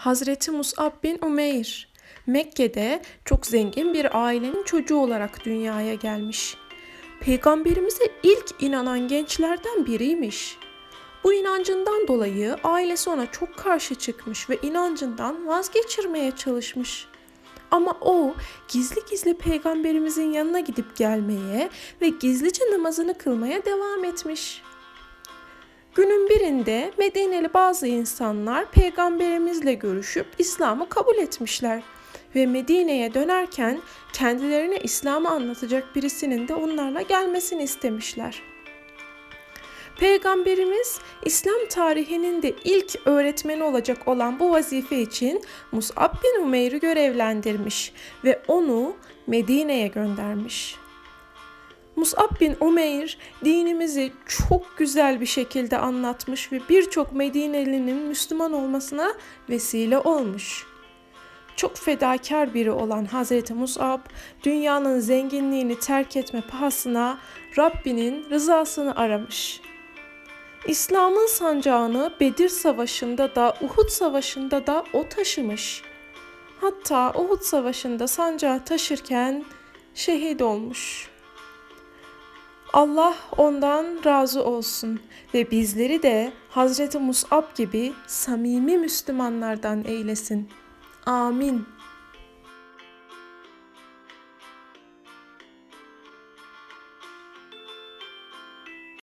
Hazreti Mus'ab bin Umeyr Mekke'de çok zengin bir ailenin çocuğu olarak dünyaya gelmiş. Peygamberimize ilk inanan gençlerden biriymiş. Bu inancından dolayı ailesi ona çok karşı çıkmış ve inancından vazgeçirmeye çalışmış. Ama o gizli gizli peygamberimizin yanına gidip gelmeye ve gizlice namazını kılmaya devam etmiş. Günün birinde Medineli bazı insanlar peygamberimizle görüşüp İslam'ı kabul etmişler ve Medine'ye dönerken kendilerine İslam'ı anlatacak birisinin de onlarla gelmesini istemişler. Peygamberimiz İslam tarihinin de ilk öğretmeni olacak olan bu vazife için Mus'ab bin Umeyr'i görevlendirmiş ve onu Medine'ye göndermiş. Mus'ab bin Umeyr dinimizi çok güzel bir şekilde anlatmış ve birçok Medinelinin Müslüman olmasına vesile olmuş. Çok fedakar biri olan Hazreti Mus'ab, dünyanın zenginliğini terk etme pahasına Rabbinin rızasını aramış. İslam'ın sancağını Bedir Savaşı'nda da Uhud Savaşı'nda da o taşımış. Hatta Uhud Savaşı'nda sancağı taşırken şehit olmuş. Allah ondan razı olsun ve bizleri de Hazreti Mus'ab gibi samimi Müslümanlardan eylesin. Amin.